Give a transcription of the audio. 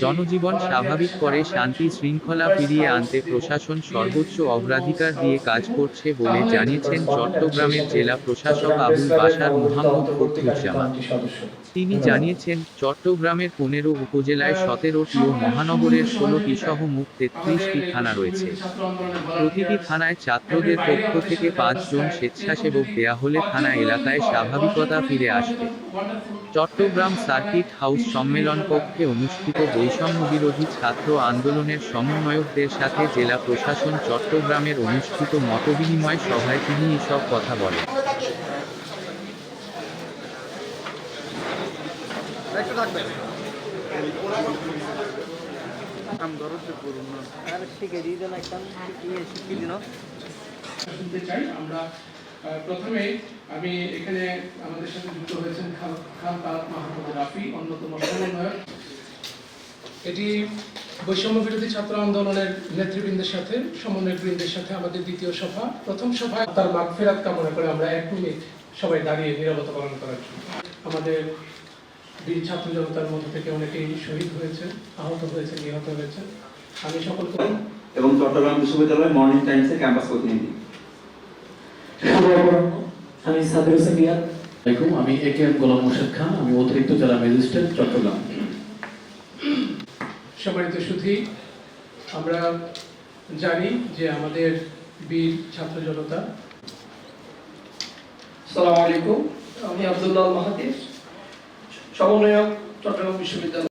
জনজীবন স্বাভাবিক করে শান্তি শৃঙ্খলা ফিরিয়ে আনতে প্রশাসন সর্বোচ্চ অগ্রাধিকার দিয়ে কাজ করছে বলে জানিয়েছেন চট্টগ্রামের জেলা প্রশাসক আবুল বাসার মোহাম্মদ ফখরুজ্জামান। তিনি জানিয়েছেন চট্টগ্রামের পনেরো উপজেলায় সতেরোটি ও মহানগরের ষোলোটি সহ মোট তেত্রিশটি থানা রয়েছে। প্রতিটি থানায় ছাত্রদের পক্ষ থেকে পাঁচজন স্বেচ্ছাসেবক দেয়া হলে থানা এলাকায় স্বাভাবিকতা ফিরে আসবে। চট্টগ্রাম সার্কিট হাউস সম্মেলন কক্ষে অনুষ্ঠিত বৈষম্য বিরোধী ছাত্র আন্দোলনের সমন্বয়কদের সাথে জেলা প্রশাসন চট্টগ্রামের অনুষ্ঠিত মতবিনিময় সভায় তিনি এসব কথা বলেন। প্রথমে আমি এখানে আমাদের সাথে যুক্ত হয়েছেন খান তারাক মাহমুদ রাফি, অন্যতম এটি বৈষম্য বিরোধী ছাত্র আন্দোলনের নেতৃবৃন্দের সাথে, সমন্বয়কবৃন্দের সাথে আমাদের দ্বিতীয় সভা। প্রথম সভায় তার মাগফিরাত কামনা করে আমরা এক মিনিট সবাই দাঁড়িয়ে নিরবতা পালন করার জন্য। আমাদের বীর ছাত্র জনতার মধ্যে থেকে অনেকেই শহীদ হয়েছে আহত হয়েছে নিহত হয়েছে আমি সকলকে এবং চট্টগ্রাম বিশ্ববিদ্যালয় মর্নিং টাইমসের ক্যাম্পাস প্রতিনিধি। আমি সাবির হোসেন রিয়াদ আলাইকুম আমি এ কে এম গোলাম মোর্শেদ খান আমি অতিরিক্ত জেলা ম্যাজিস্ট্রেট চট্টগ্রাম। সম্মানিত সুধী আমরা জানি যে আমাদের বীর ছাত্র জনতা। সালাম আলাইকুম আমি আব্দুল্লাহ মাহাতির সমন্বয়ক চট্টগ্রাম বিশ্ববিদ্যালয়